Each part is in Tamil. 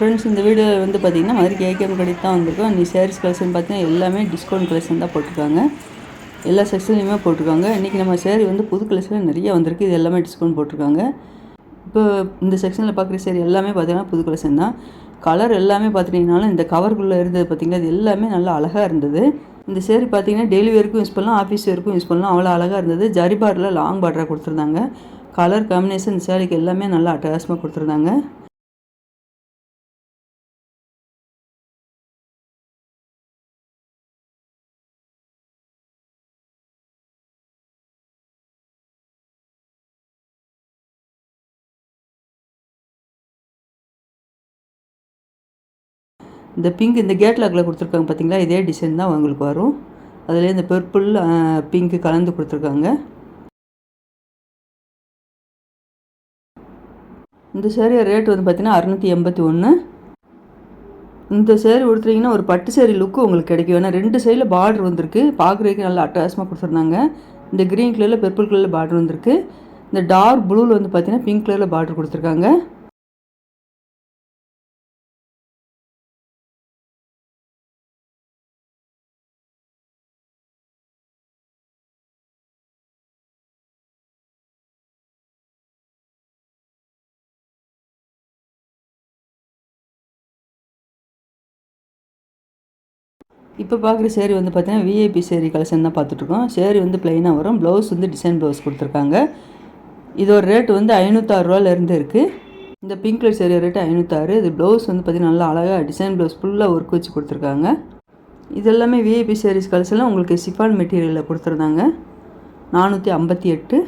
ஃப்ரெண்ட்ஸ் இந்த வீடியோ வந்து பார்த்தீங்கன்னா மதுரைக்கு ஏகேஎம் கடைக்கு தான் வந்திருக்கோம். நீ சாரீஸ் கலெக்ஷன் பார்த்தீங்கன்னா எல்லாமே டிஸ்கவுண்ட் கலெக்ஷன் தான் போட்டிருக்காங்க. எல்லா செக்ஷன்லையுமே போட்டிருக்காங்க. இன்றைக்கி நம்ம சேரீ வந்து புது கலெக்ஷனில் நிறைய வந்திருக்கு. இது எல்லாமே டிஸ்கவுண்ட் போட்டிருக்காங்க. இப்போ இந்த செக்ஷனில் பார்க்குற சேரீ எல்லாமே பார்த்தீங்கன்னா புது கலெக்ஷன் தான். கலர் எல்லாமே பார்த்துட்டிங்கனாலும் இந்த கவருக்குள்ளே இருந்தது பார்த்தீங்கன்னா இது எல்லாமே நல்லா அழகாக இருந்தது. இந்த சேரீ பார்த்தீங்கன்னா டெய்லி வேர்க்கும் யூஸ் பண்ணலாம் ஆஃபீஸ் வேருக்கும் யூஸ் பண்ணலாம். அவ்வளோ அழகாக இருந்தது. ஜரி பார்டரில் லாங் பார்டராக கொடுத்துருந்தாங்க. கலர் காம்பினேஷன் இந்த சேரீக்கு எல்லாமே நல்லா அட்டகாசமாக கொடுத்துருந்தாங்க. இந்த பிங்க் இந்த கேட் லாக்கில் கொடுத்துருக்காங்க பார்த்தீங்களா இதே டிசைன் தான் உங்களுக்கு வரும். அதில் இந்த பர்பிள் பிங்க்கு கலந்து கொடுத்துருக்காங்க. இந்த சேரீ ரேட் வந்து பார்த்தீங்கன்னா அறநூற்றி எண்பத்தி ஒன்று இந்த சேரீ கொடுத்துட்டிங்கன்னா ஒரு பட்டு சேரீ லுக்கு உங்களுக்கு கிடைக்கும். ஏன்னா ரெண்டு சைடில் பார்டர் வந்திருக்கு. பார்க்குறதுக்கு நல்லா அட்டாசமாக கொடுத்துருந்தாங்க. இந்த க்ரீன் கலரில் பர்பிள் கலரில் பார்டர் வந்திருக்கு. இந்த டார்க் ப்ளூவில் வந்து பார்த்தீங்கன்னா பிங்க் கலரில் பார்டர் கொடுத்துருக்காங்க. இப்போ பார்க்குற சேரீ வந்து பார்த்தீங்கன்னா விஐபி சேரீ கலெக்ஷன் தான் பார்த்துட்ருக்கோம். சேரீ வந்து ப்ளைனாக வரும். ப்ளவுஸ் வந்து டிசைன் ப்ளவுஸ் கொடுத்துருக்காங்க. இதோட ரேட் வந்து ஐநூற்றாறுரூவாலேருந்து இருக்குது இந்த பிங்க் கலர் சேரீ ரேட்டு ஐநூற்றாறு இது ப்ளவுஸ் வந்து பார்த்திங்கன்னா நல்லா அழகாக டிசைன் ப்ளவுஸ் ஃபுல்லாக ஒர்க் வச்சு கொடுத்துருக்காங்க. இது எல்லாமே விஐபி சேரீஸ் கலெக்ஷனில் உங்களுக்கு சிஃபான் மெட்டீரியலில் கொடுத்துருந்தாங்க. நானூற்றி ஐம்பத்தி எட்டு.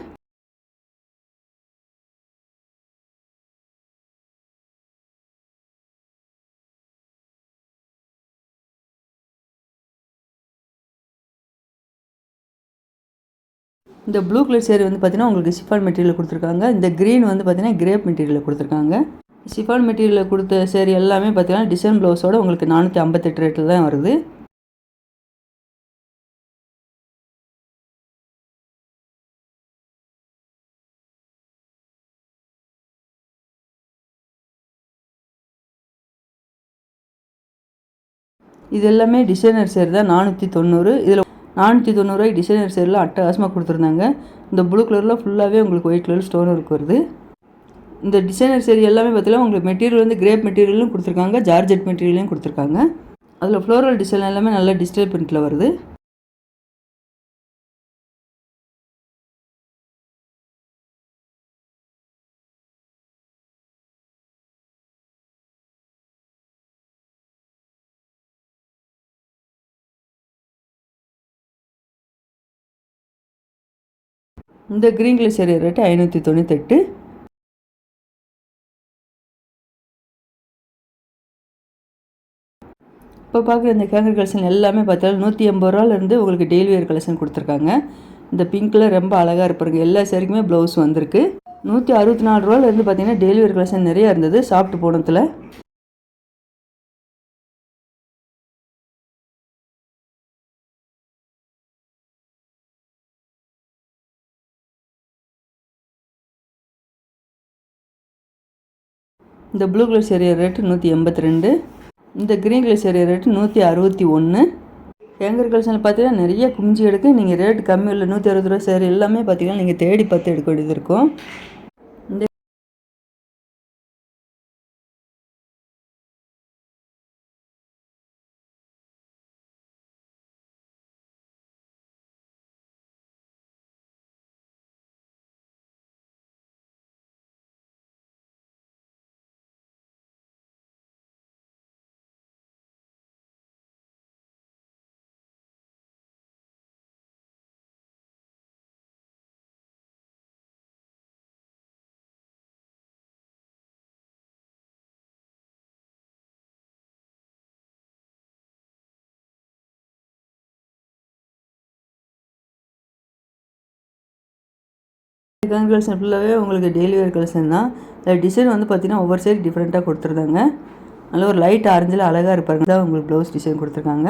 இந்த ப்ளூ கலர் சேரீ வந்து பார்த்தீங்கன்னா உங்களுக்கு சிஃபான் மெட்டீரியல் கொடுத்துருக்காங்க. இந்த க்ரீன் வந்து பார்த்தீங்கன்னா கிரேப் மெட்டீரியல் கொடுத்துருக்காங்க. சிஃபான் மெட்டீரியலில் கொடுத்த சேரீ எல்லாமே பார்த்தீங்கன்னா டிசைன் ப்ளவுஸோட உங்களுக்கு நானூற்றி ஐம்பத்தெட்டு ரேட்டில் தான் வருது. இது எல்லாமே டிசைனர் சேர் தான் நானூற்றி தொண்ணூறு. இதில் நானூற்றி தொண்ணூறுரூவாய்க்கு டிசைனர் சேரில் அட்டகாசமாக கொடுத்துருந்தாங்க. இந்த ப்ளூ கலரில் ஃபுல்லாகவே உங்களுக்கு ஒயிட் கலர் ஸ்டோன் ஒர்க் வருது. இந்த டிசைனர் சேரி எல்லாமே பார்த்தீங்கன்னா உங்களுக்கு மெட்டீரியல் வந்து கிரேப் மெட்டீரியலும் கொடுத்துருக்காங்க ஜார்ஜெட் மெட்டீரியலையும் கொடுத்துருக்காங்க. அதில் ஃப்ளோரல் டிசைன் எல்லாமே நல்ல டிஜிட்டல் பிரிண்ட்டில் வருது. இந்த க்ரீன் கலர் ரேட்டு ஐநூற்றி தொண்ணூத்தெட்டு. இப்போ பார்க்குற இந்த கேங்கர் கலெக்ஷன் எல்லாமே பார்த்தாலும் நூற்றி எண்பது ரூபாலேருந்து உங்களுக்கு டெய்லி வேர் கலெக்ஷன் கொடுத்துருக்காங்க. இந்த பிங்க்கில் ரொம்ப அழகாக இருப்பாருங்க எல்லா சேரீக்குமே ப்ளவுஸ் வந்திருக்கு. நூற்றி அறுபத்தி நாலு ரூபாலேருந்து பார்த்தீங்கன்னா டெய்லி வேர் கலெக்ஷன் நிறையா இருந்தது சாப்பிட்டு போனத்தில் இந்த ப்ளூ கலர் சேரீ ரேட்டு நூற்றி எண்பத்தி ரெண்டு. இந்த க்ரீன் கலர் சேரீ ரேட்டு நூற்றி அறுபத்தி ஒன்று எங்கள் கலெக்ஷனில் பார்த்தீங்கன்னா நிறைய குஞ்சு எடுக்க நீங்கள் ரேட்டு கம்மி இல்லை நூற்றி அறுபது ரூபா சேரீ எல்லாமே பார்த்தீங்கன்னா நீங்கள் தேடி பார்த்து எடுக்க வேண்டியது இருக்கும். கலர் கலெக்ஷன் ஃபுல்லாகவே உங்களுக்கு டெய்லி வேர் கலெக்ஷன் தான். இந்த டிசைன் வந்து பார்த்தீங்கன்னா ஒவ்வொரு சைடு டிஃப்ரெண்ட்டாக கொடுத்துருந்தாங்க. நல்ல ஒரு லைட் ஆரஞ்சில் அழகாக இருப்பாங்க தான் உங்களுக்கு ப்ளவுஸ் டிசைன் கொடுத்துருக்காங்க.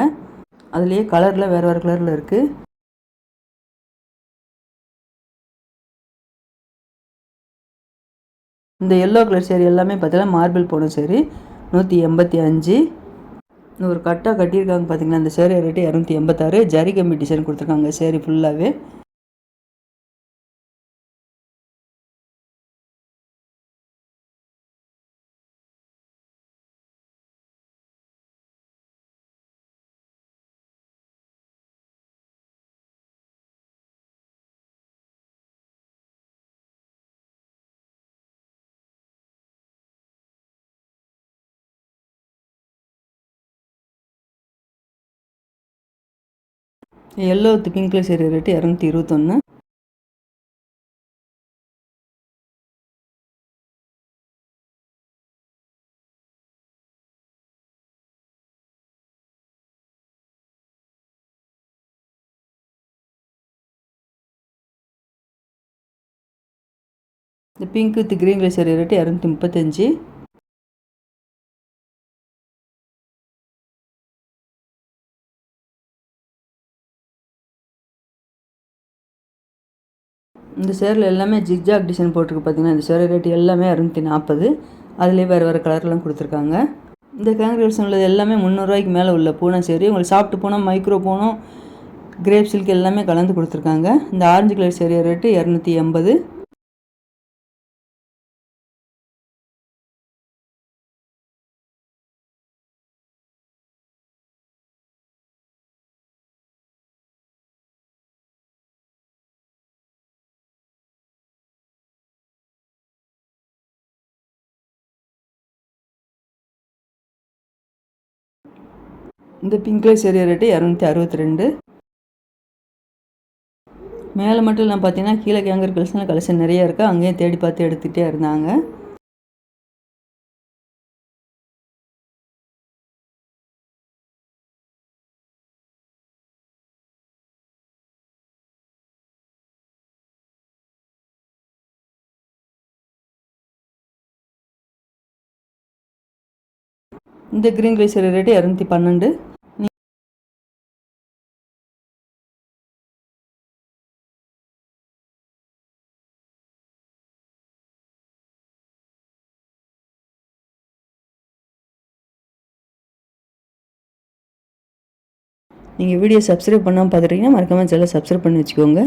அதுலேயே கலரில் வேறு வேறு கலரில் இருக்குது இந்த எல்லோ கலர் சேரீ எல்லாமே பார்த்தீங்கன்னா மார்பிள் போன சேரீ நூற்றி எண்பத்தி அஞ்சு. ஒரு கட்டாக கட்டியிருக்காங்க பார்த்தீங்கன்னா அந்த சேரீ ரேட்டு இரநூத்தி எண்பத்தாறு. ஜரி கம்பி டிசைன் கொடுத்துருக்காங்க சேரீ ஃபுல்லாகவே எல்லோ வித் பிங்க்ல சேரீ ரேட்டு இரநூத்தி இருபத்தொன்று இந்த pink with green colour saree rate இரநூத்தி முப்பத்தஞ்சு. இந்த சேரில் எல்லாமே ஜிக்ஜாக் டிசைன் போட்டிருக்கு பார்த்தீங்கன்னா இந்த சேரீ ரேட் எல்லாமே அறுநூற்றி நாற்பது. அதுலேயே வேறு வேறு கலர்லாம் கொடுத்துருக்காங்க. இந்த கேங்க்ரேஷன் உள்ளது எல்லாமே முந்நூறுரூவாய்க்கு மேலே உள்ள பூனை சேரீ. உங்களுக்கு சாப்பிட்டு போனோம் மைக்ரோ போனோம் கிரேப் சில்க் எல்லாமே கலந்து கொடுத்துருக்காங்க. இந்த ஆரஞ்சு கலர் சேரீ ரேட்டு இரநூத்தி எண்பது. இந்த பிங்க் கலர் சேரீ ரேட்டு இரநூத்தி அறுபத்தி ரெண்டு மேலே மட்டும் இல்லாமல் பார்த்தீங்கன்னா கீழே கேங்கர் கலெக்ஷனில் கலெக்ஷன் நிறைய இருக்குது அங்கேயும் தேடி பார்த்து எடுத்துகிட்டே இருந்தாங்க. இந்த க்ரீன் கலர் ரேட்டு இரநூத்தி பன்னெண்டு. நீங்கள் வீடியோ சப்ஸ்கிரைப் பண்ணாமல் பார்த்துட்டீங்கன்னா மறக்காமல் சேனலை சப்ஸ்கிரைப் பண்ணி வச்சுக்கோங்க.